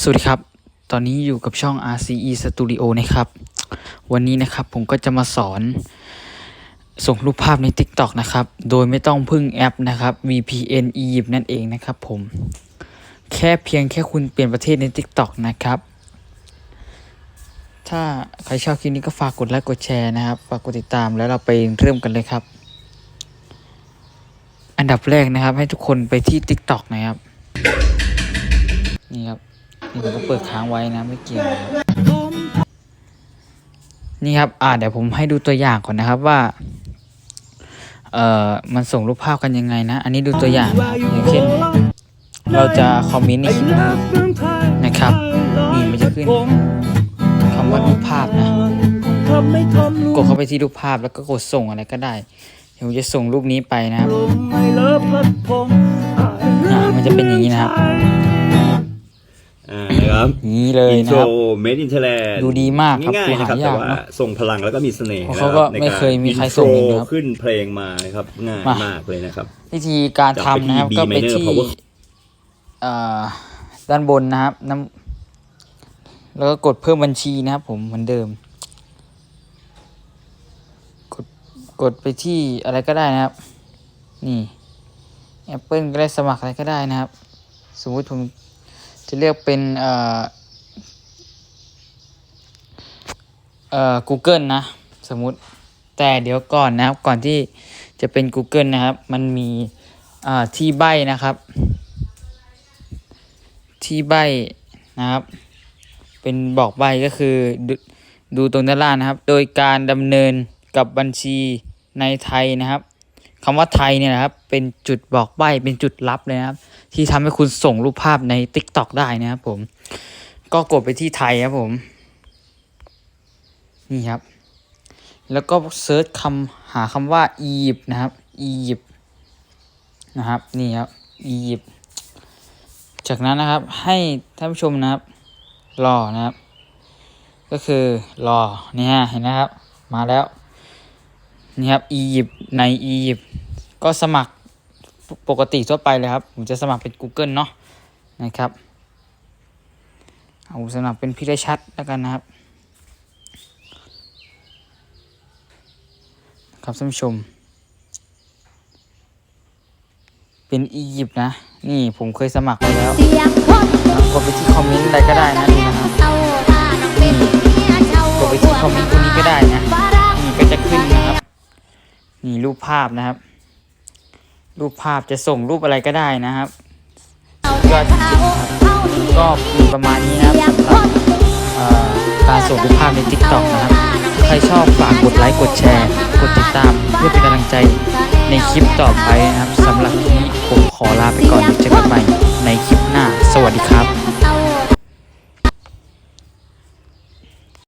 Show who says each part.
Speaker 1: สวัสดีครับ ตอนนี้อยู่กับช่อง RCE Studio นะครับ วันนี้นะครับผมก็จะมาสอน ส่งรูปภาพใน TikTok นะครับ โดยไม่ต้องพึ่งแอปนะครับ VPN Egypt นั่นเองนะครับผม แค่เพียงแค่คุณเปลี่ยนประเทศใน TikTok นะครับ ถ้าใครชอบคลิปนี้ก็ฝากกดไลค์กดแชร์นะครับ ฝากกดติดตามแล้วเราไปเริ่มกันเลยครับ อันดับแรกนะครับให้ทุกคนไปที่ TikTok นะครับนี่ครับ นี่ผมก็เปิดค้างไว้นะไม่เกี่ยวนี่ครับอ่าเดี๋ยวผมให้ดูตัวอย่างก่อนนะครับว่าเอ่อมันส่งรูปภาพกันยังไงนะ อันนี้ดูตัวอย่างอย่างเช่น เราจะคอมเมนต์ในคลิปนะครับนี่มันจะขึ้นคำว่ารูปภาพนะกดเข้าไปที่รูปภาพแล้วก็กดส่งอะไรก็ได้เดี๋ยวจะส่งรูปนี้ไปนะครับอ่ามันจะเป็นอย่างนี้นะครับ
Speaker 2: อ่านะครับ
Speaker 1: อย่างนี้เลย
Speaker 2: อิน
Speaker 1: นะ
Speaker 2: โทร
Speaker 1: ครับ
Speaker 2: เมดินเทแลน
Speaker 1: ดูดีมากครับ
Speaker 2: ง่ายๆนะครับ
Speaker 1: ดูหายาก
Speaker 2: แต่ว่า
Speaker 1: เนอะ
Speaker 2: ส่งพลังแล้วก็มีเสน่ห์
Speaker 1: เพราะเขาก็
Speaker 2: นะครับ
Speaker 1: ไม่เคยมีใคร
Speaker 2: นกา
Speaker 1: ส่งเลย
Speaker 2: อิ
Speaker 1: นะครับ
Speaker 2: ขึ้นเพลงมานะครับ ง่าย
Speaker 1: มา
Speaker 2: มากเลยนะครับ
Speaker 1: วิธีการทำนะครับ
Speaker 2: จั
Speaker 1: ก็
Speaker 2: บ
Speaker 1: ไป
Speaker 2: ไปที่
Speaker 1: ที่
Speaker 2: B minor power
Speaker 1: เอ่อด้านบนนะครับน้ำแล้วก็กดเพิ่มบัญชีนะครับ ผมเหมือนเดิม กดกดไปที่อะไรก็ได้นะครับ นี่ Apple ก็ได้สมัครอะไรก็ได้นะครับ สมมุติผม จะเลือกเป็นเอ่อเอ่อ Google นะ สมมุติแต่เดี๋ยวก่อนนะครับ ก่อนที่จะเป็น Google นะครับ มันมีอ่าที่ใบนะครับ ที่ใบนะครับ เป็นบอกใบก็คือดดูตรงด้านล่างนะครับ โดยการดำเนินกับบัญชีในไทยนะครับ คำว่าไทยเนี่ยนะครับ เป็นจุดบอกใบ้เป็นจุดลับเลยนะครับ ที่ทำให้คุณส่งรูปภาพใน TikTok ได้นะครับผม ก็กดไปที่ไทยครับผม นี่ครับ แล้วก็เซิร์ชคำหาคำว่าอียิปต์นะครับ อียิปต์นะครับ นี่ครับ อียิปต์จากนั้นนะครับให้ท่านผู้ชมนะครับ รอนะครับ ก็คือรอเนี่ยเห็นนะครับ มาแล้วนี่ครับอียิปต์ในอียิปต์ ก็สมัครปกติทั่วไปเลยครับ ผมจะสมัครเป็น Google เนาะนะครับ เอาสมัครเป็นพิรชัดแล้วกันนะครับ ครับท่านผู้ชม เป็นอียิปต์นะ นี่ผมเคยสมัครไปแล้วกดไปที่คอมเมนต์อะไรก็ได้นะดูนะครับ
Speaker 3: ก
Speaker 1: ดไปที่คอมเมนต์ตรงนี้ก็ได้นะนี่ก็จะขึ้นนะครับ นี่รูปภาพนะครับ รูปภาพจะส่งรูปอะไรก็ได้นะครับ ก็จริงๆนะครับก็มีประมาณนี้นะครับ
Speaker 3: เสียง
Speaker 1: สำห
Speaker 3: ค
Speaker 1: รับ
Speaker 3: น
Speaker 1: เอ่อการส่งรูปภาพใน TikTok นะครับ ใครชอบฝากกดไลค์กดแชร์ กดติดตามเพื่อเป็นกำลังใจในคลิปต่อไปนะครับสำหรับคลิปนี้ผมขอลาไปก่อนเจอกันใหม่ใน